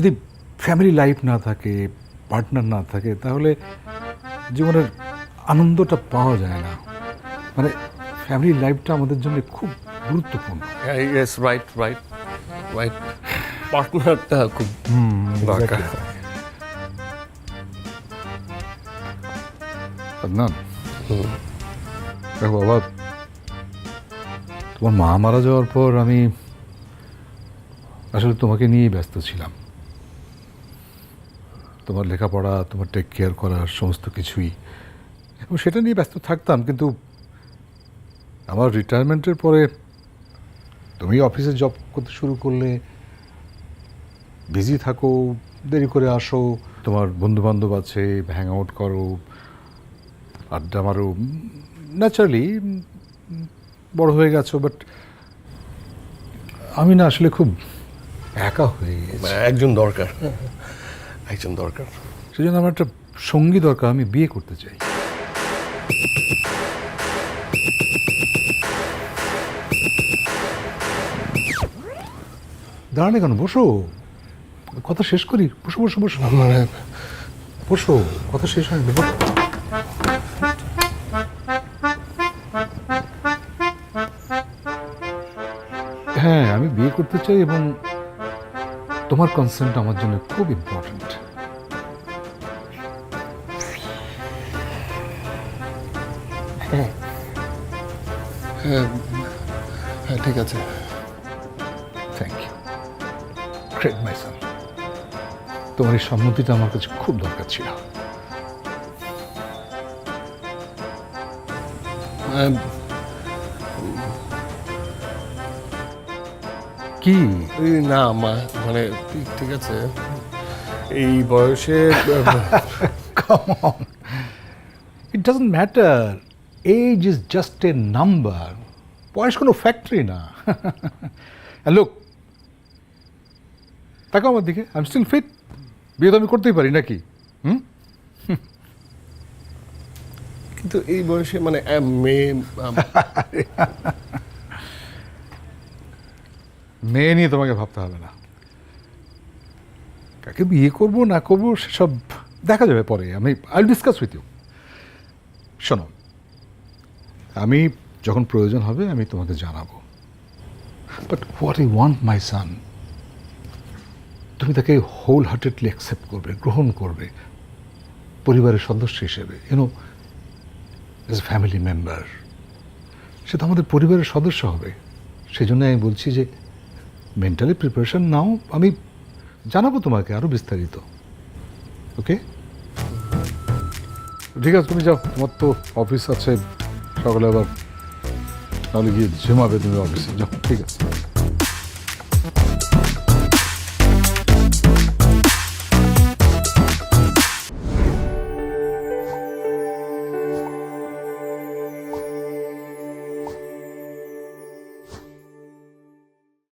যদি family life না থাকে পার্টনার না থাকে তাহলে জীবনের আনন্দটা পাওয়া যায় না। মানে ফ্যামিলি লাইফটা আমাদের জন্য খুব গুরুত্বপূর্ণ। ইয়েস রাইট রাইট রাইট পার্টনারটা খুব দরকার। আদনান বাবা তোমার মা মারা যাওয়ার পর আমি আসলে তোমাকে নিয়েই ব্যস্ত ছিলাম। তোমার লেখাপড়া, তোমার টেক কেয়ার করার সমস্ত কিছুই। এবং সেটা নিয়ে ব্যস্ত থাকতাম, কিন্তু আমার রিটায়ারমেন্টের পরে তুমি অফিসে জব করতে শুরু করলে বিজি থাকো, দেরি করে আসো, তোমার বন্ধু বান্ধব আছে হ্যাং আউট করো, আড্ডা মারো ন্যাচারালি বড় হয়ে গেছো বাট আমি না আসলে খুব একা হয়ে গেছি। মানে একজন দরকার। একজন দরকার। সেই জন্য আমার একটা সঙ্গী দরকার আমি বিয়ে করতে চাই। দাঁড়ালে কেন বসো। কথা শেষ করি? বসো বসো বসো। মানে বসো কথা শেষ হয়নি। হ্যাঁ আমি বিয়ে করতে চাই এবং তোমার কনসেন্ট আমার জন্য খুব ইম্পর্ট্যান্ট হ্যাঁ। হ্যাঁ ঠিক আছে। Thank you great my son তোমার এই সম্মতিটা আমার কাছে খুব দরকার ছিল। আহ, কি? এই না মা মানে ঠিক ঠিক আছে। এই বয়সে Come on. It doesn't matter. Age is just a number. বয়স কোনো ফ্যাক্টরি না। Look, তাকাও আমার দিকে। আই এম স্টিল ফিট বিয়ে তো আমি করতেই পারি নাকি? হুম? কিন্তু এই বয়সে মানে আহ, মেয়ে মেয়ে নিয়ে তোমাকে ভাবতে হবে না। কাকে বিয়ে করব, না করব, সেসব দেখা যাবে পরে। আমি আই ডিসকাস উইথ ইউ শোনো, আমি যখন প্রয়োজন হবে, আমি তোমাকে জানাব। But what I want my son তুমি তাকে হোল হার্টেডলি অ্যাকসেপ্ট করবে, গ্রহণ করবে, পরিবারের সদস্য হিসেবে। You know as a family member সে তো আমাদের পরিবারের সদস্য হবে। সেই জন্য আমি বলছি যে মেন্টালি প্রিপারেশান নাও আমি জানাব তোমাকে আরও বিস্তারিত। ওকে ঠিক আছে, তুমি যাও। তোমার তো অফিস আছে। সকালে আবার তাহলে গিয়ে ঝিমাবে তুমি অফিসে যাও, ঠিক আছে।